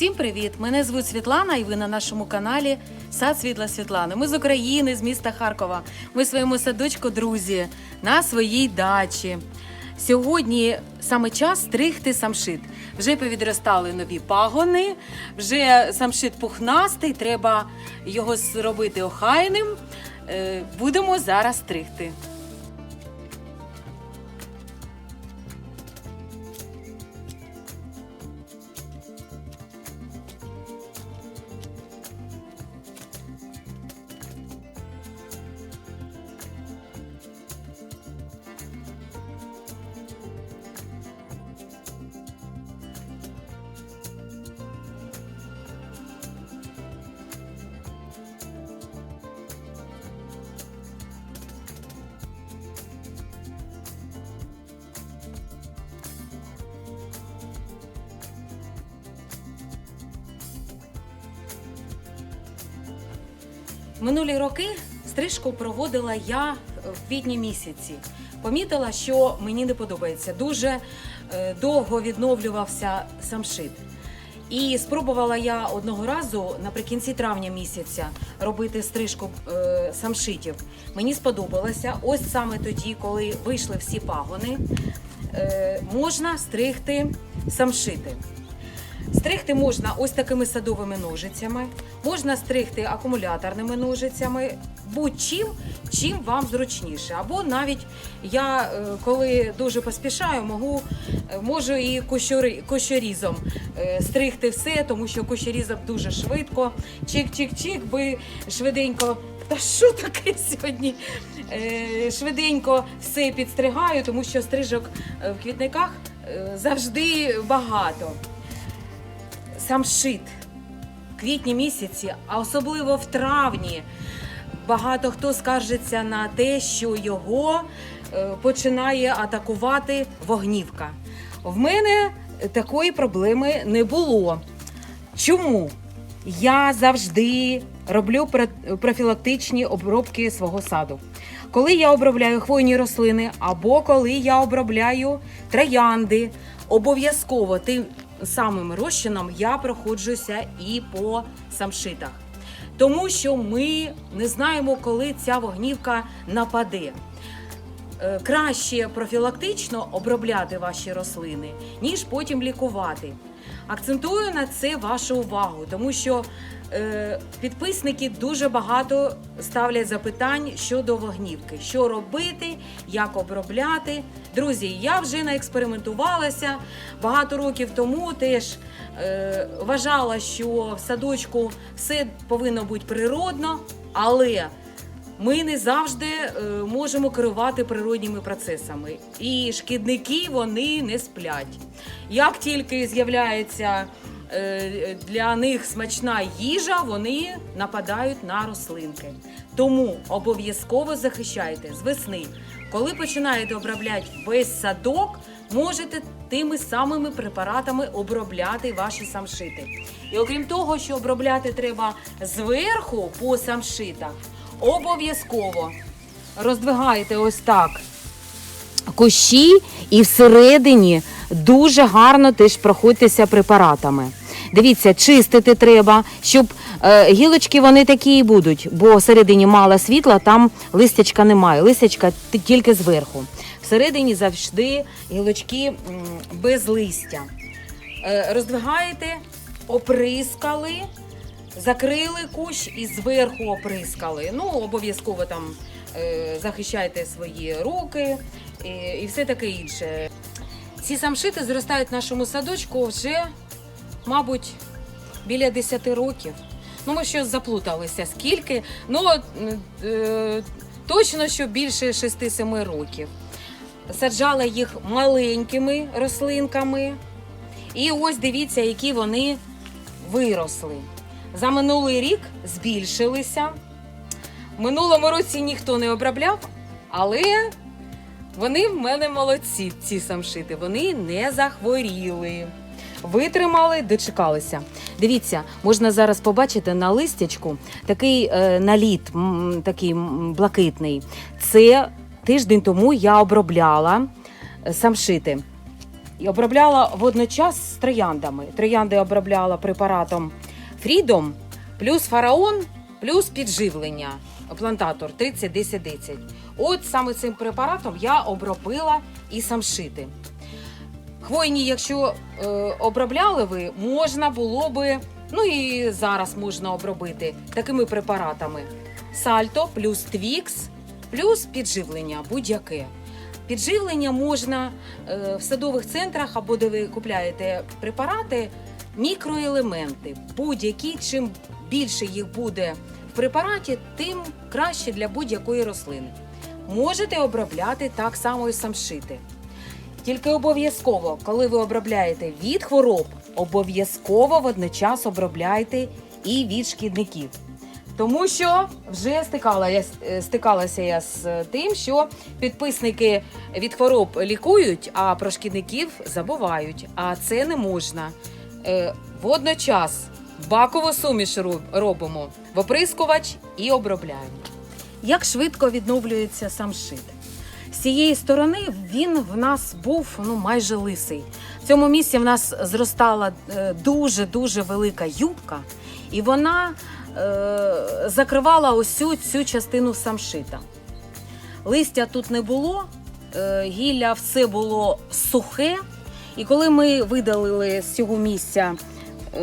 Всім привіт! Мене звуть Світлана, і ви на нашому каналі Сад Світла Світлани. Ми з України, з міста Харкова. Ми своєму садочку, друзі, на своїй дачі. Сьогодні саме час стригти самшит. Вже повідростали нові пагони, вже самшит пухнастий, треба його зробити охайним. Е, Будемо зараз стригти. Минулі роки стрижку проводила я в квітні місяці. Помітила, що мені не подобається. Дуже е, довго відновлювався самшит. І спробувала я одного разу наприкінці травня місяця робити стрижку е, самшитів. Мені сподобалося. Ось саме тоді, коли вийшли всі пагони, е, можна стригти самшити. Стригти можна ось такими садовими ножицями, можна стригти акумуляторними ножицями, будь-чим, чим вам зручніше. Або навіть я, е, коли дуже поспішаю, можу, е, можу і кущорізом е, стригти все, тому що кущорізом дуже швидко. Чик-чик-чик, би швиденько. Та що таке сьогодні? Швиденько все підстригаю, тому що стрижок в квітниках завжди багато самшит в квітні місяці, а особливо в травні, багато хто скаржиться на те, що його е, починає атакувати вогнівка. В мене такої проблеми не було. Чому? Я завжди роблю профілактичні обробки свого саду. Коли я обробляю хвойні рослини, або коли я обробляю троянди, обов'язково тим самим розчином я проходжуся і по самшитах. Тому що ми не знаємо, коли ця вогнівка нападе. Е, Краще профілактично обробляти ваші рослини, ніж потім лікувати. Акцентую на це вашу увагу, тому що підписники дуже багато ставлять запитань щодо вогнівки, що робити, як обробляти. Друзі, я вже наекспериментувалася багато років тому. Теж е, вважала, що в садочку все повинно бути природно, але ми не завжди е, можемо керувати природніми процесами, і шкідники вони не сплять. Як тільки з'являється е, для них смачна їжа, вони нападають на рослинки. Тому обов'язково захищайте з весни. Коли починаєте обробляти весь садок, можете тими самими препаратами обробляти ваші самшити. І окрім того, що обробляти треба зверху по самшитах, обов'язково роздвигаєте ось так кущі і всередині дуже гарно теж проходьтеся препаратами. Дивіться, чистити треба, щоб е, гілочки вони такі і будуть, бо всередині мало світла, там листячка немає. Листячка тільки зверху. Всередині завжди гілочки без листя. Е, роздвигаєте, оприскали, закрили кущ і зверху оприскали. Ну, обов'язково там е, захищайте свої руки і, і все таке інше. Ці самшити зростають в нашому садочку вже, мабуть, біля 10 років. Ну, ми щось заплуталися скільки. Ну, е, точно, що більше 6-7 років. Саджала їх маленькими рослинками. І ось дивіться, які вони виросли. За минулий рік збільшилися. Минулому році ніхто не обробляв, але вони в мене молодці, ці самшити. Вони не захворіли. Витримали, дочекалися. Дивіться, можна зараз побачити на листячку такий е, наліт, м, такий блакитний. Це тиждень тому я обробляла е, самшити. і обробляла водночас з трояндами. Троянди обробляла препаратом Freedom, плюс фараон, плюс підживлення. Плантатор 30-10-10. От саме цим препаратом я обробила і самшити. Хвойні, якщо е, обробляли ви, можна було би, ну і зараз можна обробити такими препаратами: сальто плюс твікс, плюс підживлення будь-яке. Підживлення можна е, в садових центрах або де ви купляєте препарати, мікроелементи. Будь-які, чим більше їх буде в препараті, тим краще для будь-якої рослини. Можете обробляти так само і самшити. Тільки обов'язково, коли ви обробляєте від хвороб, обов'язково водночас обробляйте і від шкідників. Тому що вже стикала е, стикалася я з тим, що підписники від хвороб лікують, а про шкідників забувають. А це не можна. Е, водночас бакову суміш роб- робимо в оприскувач і обробляємо. Як швидко відновлюється сам шит? З цієї сторони він в нас був ну майже лисий. В цьому місці в нас зростала дуже дуже велика юбка, і вона е, закривала цю, цю частину самшита. Листя тут не було, е, гілля все було сухе. І коли ми видалили з цього місця е,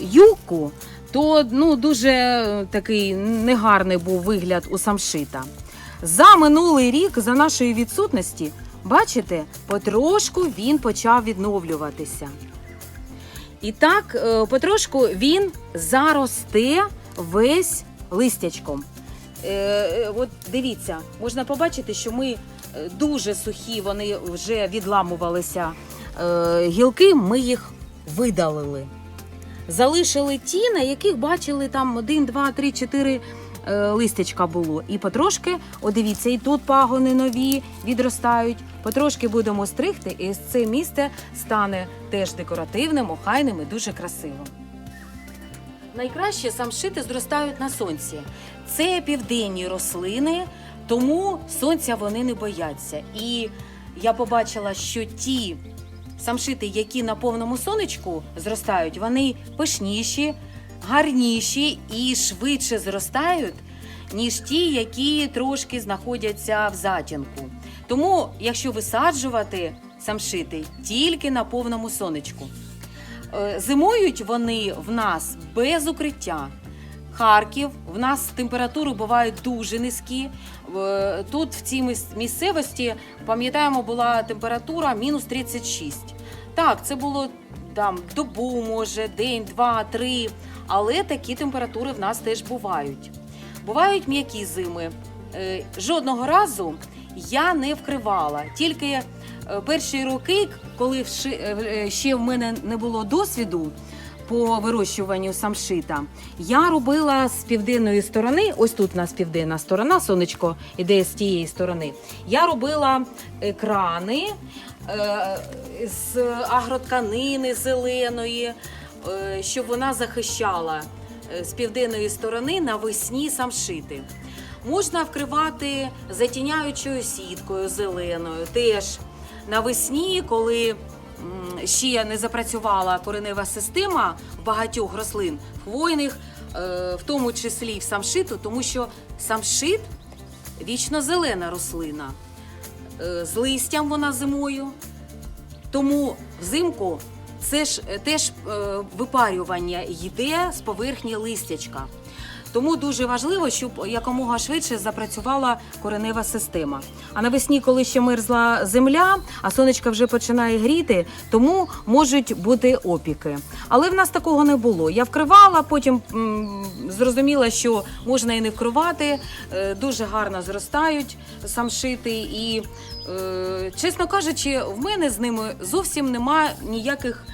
юбку, то ну, дуже такий негарний був вигляд у самшита. За минулий рік, за нашої відсутності, бачите, потрошку він почав відновлюватися. І так, е, потрошку він заросте весь листячком. Е, е, От дивіться, можна побачити, що ми е, дуже сухі, вони вже відламувалися е, гілки, ми їх видалили. Залишили ті, на яких бачили там 1, 2, 3, 4 е, листячка було. І потрошки, о, і тут пагони нові відростають. Потрошки будемо стригти, і це місце стане теж декоративним, охайним і дуже красивим. Найкраще самшити зростають на сонці. Це південні рослини, тому сонця вони не бояться. І я побачила, що ті самшити, які на повному сонечку зростають, вони пишніші, гарніші і швидше зростають, ніж ті, які трошки знаходяться в затінку. Тому, якщо висаджувати самшити тільки на повному сонечку. Е, Зимують вони в нас без укриття. Харків, в нас температури бувають дуже низькі. Е, Тут в цій місцевості, пам'ятаємо, була температура мінус 36. Так, це було там добу, може, день, два, три. Але такі температури в нас теж бувають. Бувають м'які зими. Е, Жодного разу я не вкривала. Тільки е, перші роки, коли е, ще в мене не було досвіду по вирощуванню самшита, я робила з південної сторони. Ось тут у нас південна сторона, сонечко іде з тієї сторони. Я робила екрани е, з агротканини зеленої, е, щоб вона захищала е, з південної сторони навесні самшити. Можна вкривати затіняючою сіткою зеленою. Теж навесні, коли ще не запрацювала коренева система багатьох рослин, хвойних, е, в тому числі в самшиту, тому що самшит вічно зелена рослина. Е, З листям вона зимою. Тому взимку це ж е, теж е, випарювання йде з поверхні листячка. Тому дуже важливо, щоб якомога швидше запрацювала коренева система. А навесні, коли ще мерзла земля, а сонечко вже починає гріти, тому можуть бути опіки. Але в нас такого не було. Я вкривала, потім м, зрозуміла, що можна і не вкривати. е, Дуже гарно зростають самшити. І, е, чесно кажучи, в мене з ними зовсім немає ніяких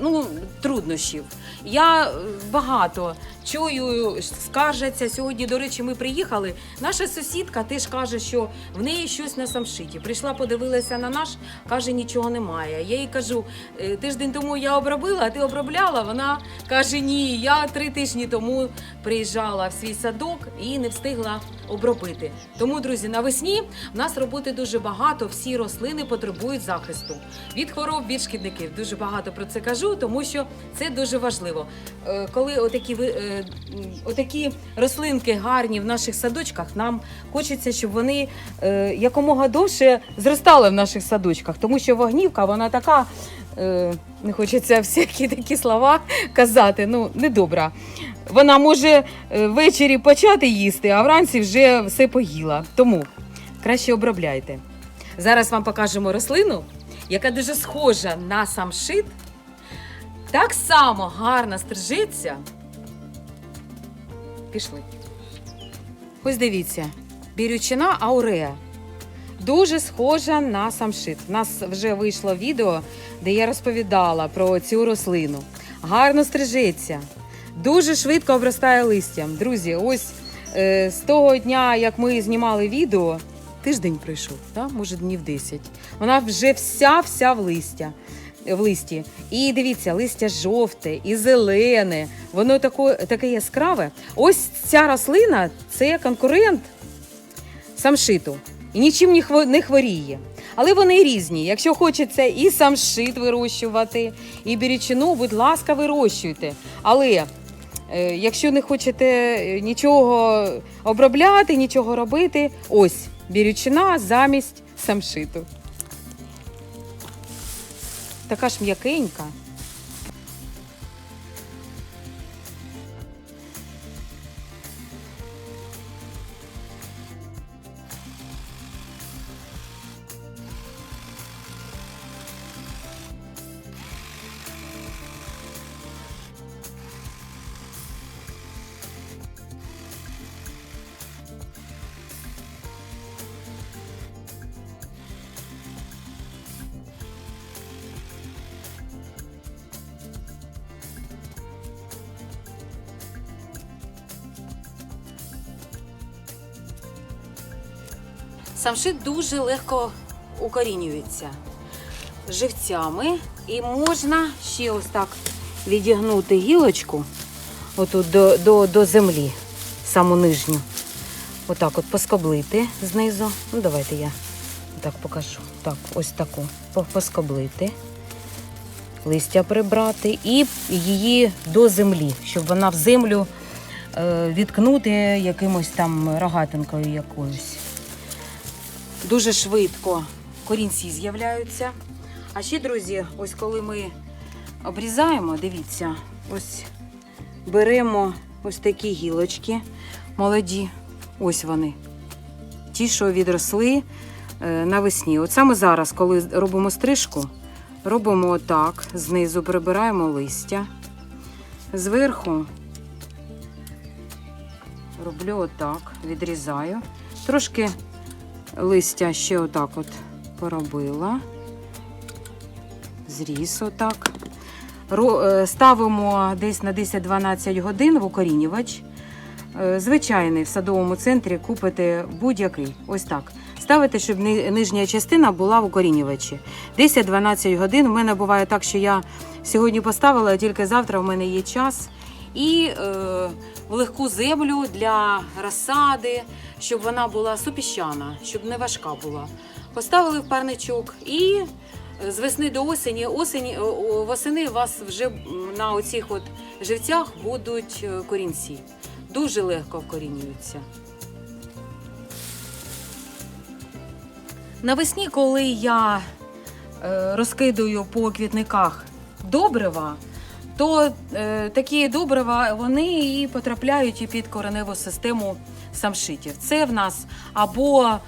ну, труднощів. Я е, багато чую, скаржаться. Сьогодні, до речі, ми приїхали. Наша сусідка теж каже, що в неї щось на самшиті. Прийшла, подивилася на наш, каже, нічого немає. Я їй кажу, «Е, тиждень тому я обробила, а ти обробляла? Вона каже, ні, я три тижні тому приїжджала в свій садок і не встигла обробити. Тому, друзі, навесні в нас роботи дуже багато. Всі рослини потребують захисту від хвороб, від шкідників. Дуже багато про це кажу, тому що це дуже важливо. Е, Коли отакі е, отакі рослинки гарні в наших садочках, нам хочеться, щоб вони е, якомога довше зростали в наших садочках, тому що вогнівка вона така. Не хочеться всякі такі слова казати. Ну, недобра. Вона може ввечері почати їсти, а вранці вже все поїла. Тому краще обробляйте. Зараз вам покажемо рослину, яка дуже схожа на самшит, так само гарно стрижиться. Пішли. Ось дивіться, бірючина ауреа. Дуже схожа на самшит. У нас вже вийшло відео, де я розповідала про цю рослину. Гарно стрижеться, дуже швидко обростає листям. Друзі, ось е, з того дня, як ми знімали відео, тиждень пройшов, да? може днів 10. Вона вже вся-вся в листя. В листі. І дивіться, листя жовте і зелене, воно таке, таке яскраве. Ось ця рослина це конкурент самшиту і нічим не хворіє. Але вони різні. Якщо хочеться і самшит вирощувати, і бірічину, будь ласка, вирощуйте. Але е, якщо не хочете е, нічого обробляти, нічого робити, ось бірючина замість самшиту. Така ж м'якенька. Самшит дуже легко укорінюється живцями, і можна ще ось так відігнути гілочку отут до, до, до землі, саму нижню. Отак от поскоблити знизу. Ну, давайте я так покажу. Так, ось таку. По- Поскоблити, листя прибрати і її до землі, щоб вона в землю е, відкнути якимось там рогатинкою якоюсь дуже швидко корінці з'являються. А ще, друзі, ось коли ми обрізаємо, дивіться, ось беремо ось такі гілочки молоді. Ось вони. Ті, що відросли е, навесні. От саме зараз, коли робимо стрижку, робимо отак, знизу прибираємо листя. Зверху роблю отак, відрізаю. Трошки листя ще отак от поробила. Зріз отак. Е, Ставимо десь на 10-12 годин в укорінювач. Е, Звичайний в садовому центрі купите будь-який. Ось так. Ставите, щоб нижня частина була в укорінювачі. 10-12 годин. У мене буває так, що я сьогодні поставила, а тільки завтра в мене є час. І е, в легку землю для розсади, щоб вона була супіщана, щоб не важка була. Поставили в парничок і з весни до осені, осені о, восени у вас вже на оцих от живцях будуть е, корінці. Дуже легко вкорінюються. Навесні, коли я е, розкидую по квітниках добрива, то е, такі добрива вони і потрапляють і під кореневу систему самшитів. Це в нас або е,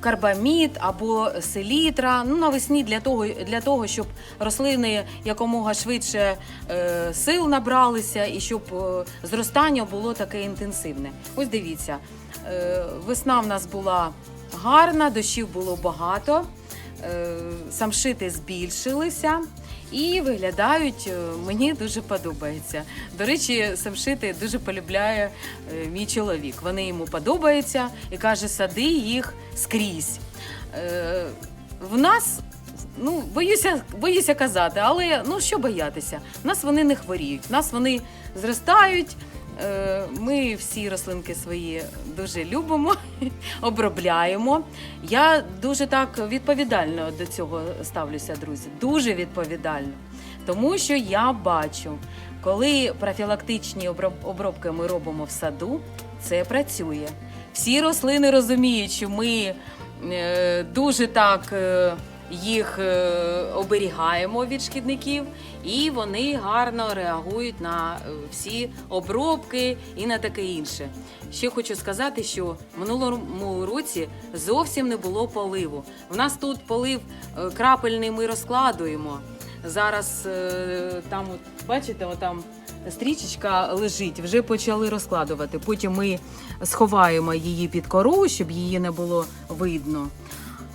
карбамід, або селітра. Ну, навесні для того, для того, щоб рослини якомога швидше е, сил набралися і щоб е, зростання було таке інтенсивне. Ось дивіться, е, весна в нас була гарна, дощів було багато, е, самшити збільшилися. І виглядають, е, мені дуже подобається. До речі, самшити дуже полюбляє е, мій чоловік. Вони йому подобаються і каже, сади їх скрізь. Е, В нас, ну, боюся, боюся казати, але ну що боятися? В нас вони не хворіють, в нас вони зростають. Е, Ми всі рослинки свої дуже любимо, обробляємо. Я дуже так відповідально до цього ставлюся, друзі. Дуже відповідально. Тому що я бачу, коли профілактичні обробки ми робимо в саду, це працює. Всі рослини розуміють, що ми е, дуже так е, їх е, оберігаємо від шкідників, і вони гарно реагують на е, всі обробки і на таке інше. Ще хочу сказати, що в минулому році зовсім не було поливу. У нас тут полив е, крапельний ми розкладуємо. Зараз там, от, бачите, отам стрічечка лежить, вже почали розкладувати. Потім ми сховаємо її під кору, щоб її не було видно.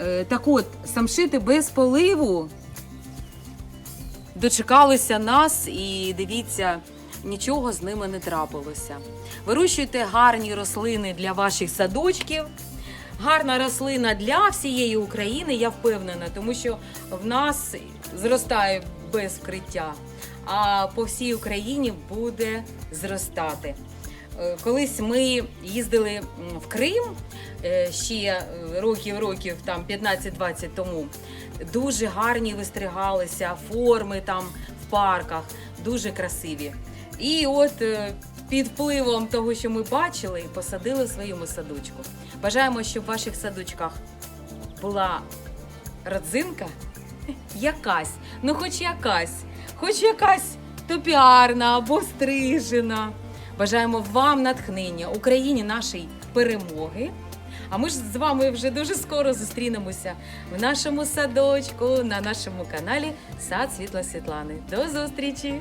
Е, Так от, самшити без поливу дочекалися нас і дивіться, нічого з ними не трапилося. Вирощуйте гарні рослини для ваших садочків. Гарна рослина для всієї України, я впевнена, тому що в нас зростає без вкриття, а по всій Україні буде зростати. Е, Колись ми їздили в Крим е, ще е, років років там 15-20 тому. Дуже гарні вистрігалися форми там в парках, дуже красиві. І от е, під впливом того, що ми бачили, посадили в своєму садочку. Бажаємо, щоб в ваших садочках була родзинка якась, ну хоч якась, хоч якась топіарна або стрижена. Бажаємо вам натхнення, Україні нашої перемоги. А ми ж з вами вже дуже скоро зустрінемося в нашому садочку на нашому каналі Сад Світла Світлани. До зустрічі!